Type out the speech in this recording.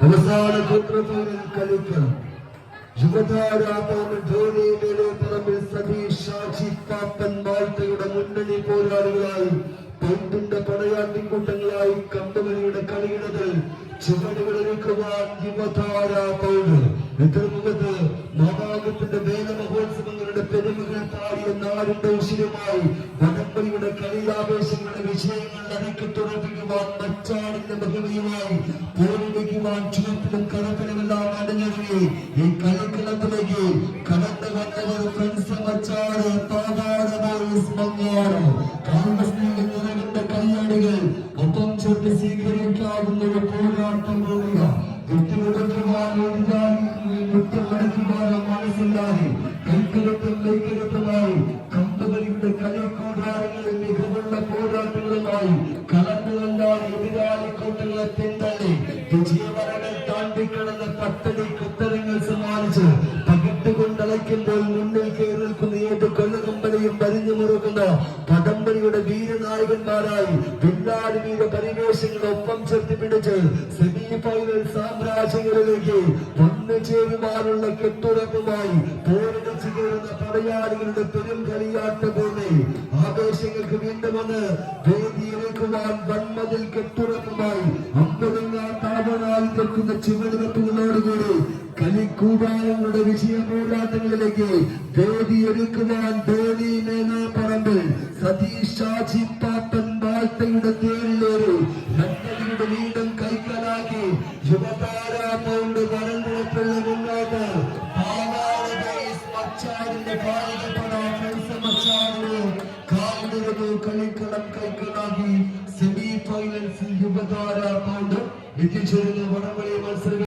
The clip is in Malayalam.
അവസാന പുത്രപോരിൽ കളിക്കണം മാൾട്ടയുടെ മുന്നണി പോരാളികളായി പന്തിന്റെ പടയാട്ടിക്കൂട്ടങ്ങളായി കമ്പനിയുടെ കളിയിടത് ചുവടുകളൊരുക്കുവാൻ യുവതാര വേല മഹോത്സവങ്ങളുടെ പെരുമകൾ പാടിയ ഉസിരുമായി വടംവലിയുടെ കളിയാവേശങ്ങളുടെ വിജയങ്ങൾ അടിക്കത്തുറപ്പിക്കുവാൻ മച്ചാടിന്റെ മഹിമയുമായി പോരിടിക്കുവാൻ ചുവപ്പിലും കടപ്പിലുമെല്ലാം അടഞ്ഞൊരുങ്ങി ഈ കളിക്കളത്തിലേക്ക് കടന്നു വന്നവർ ഫ്രണ്ട്സ് മച്ചാട് പാതാട ബോയ്സ് മങ്ങാട് കാൽമസ്നേഹം നിറവിന്റെ കയ്യാടികൾ ഒപ്പം ചൊല്ലി സ്വീകരിക്കാവുന്ന ഒരു പോരാട്ടം വിട്ടുകൊടുക്കുവാൻ മനസ്സില്ലാതെ കൈക്കലത്തും കമ്പകളിയുടെ കളിക്കൂടാരങ്ങളിൽ മികവുള്ള പോരാട്ടങ്ങളുമായി കലർന്നുകൊണ്ടാണ് എതിരാളി കൂട്ടങ്ങളെ പിന്തള്ളി. വിജയവരകൾ താണ്ടിക്കടന്ന പത്തടി കുത്തരങ്ങൾ സമ്മാനിച്ച് പകിട്ടുകൊണ്ടളയ്ക്കുമ്പോൾ മുന്നിൽ കയറി നിൽക്കുന്ന ഏത് കൊല്ലകമ്പനിയും പരിഞ്ഞു മുറുക്കുന്ന. കടമ്പനിയുടെ വീരനായകന്മാരായി പിന്നാടി വീര പരിവേഷങ്ങൾ ഒപ്പം ചേർത്ത് പിടിച്ച് സെമി ഫൈനൽ സാമ്രാജ്യങ്ങളിലേക്ക് വന്നു ചേരുവാനുള്ള കെട്ടുറപ്പുമായി പോരടിച്ചു കയറുന്ന പടയാളികളുടെ പെരും കളിയാട്ട പോലെ ആവേശങ്ങൾക്ക് വീണ്ടും വന്ന് വേദിയിലേക്കുവാൻ വന്മതിൽ കെട്ടുറപ്പുമായി അമ്പതിങ്ങാ താപനാൽ നിൽക്കുന്ന ചുവടുവെപ്പുകളോടുകൂടി കളിക്കൂടാരങ്ങളുടെ വിജയ പോരാട്ടങ്ങളിലേക്ക് വേദി ഒരുക്കുവാൻ ധോണി മേനാപ്പറമ്പ് സതീഷ് ഷാജി പാപ്പൻ വാഴ്ത്തയുടെ തേരിലേറി നന്മയുടെ വീണ്ടും കൈക്കലാക്കി. യുവതാര കാലിടുന്നു കളിക്കളം കൈക്കലാക്കി സെമി ഫൈനൽസിൽ യുവതാര പൗണ്ട് എത്തിച്ചേരുന്ന വടംവലി മത്സരം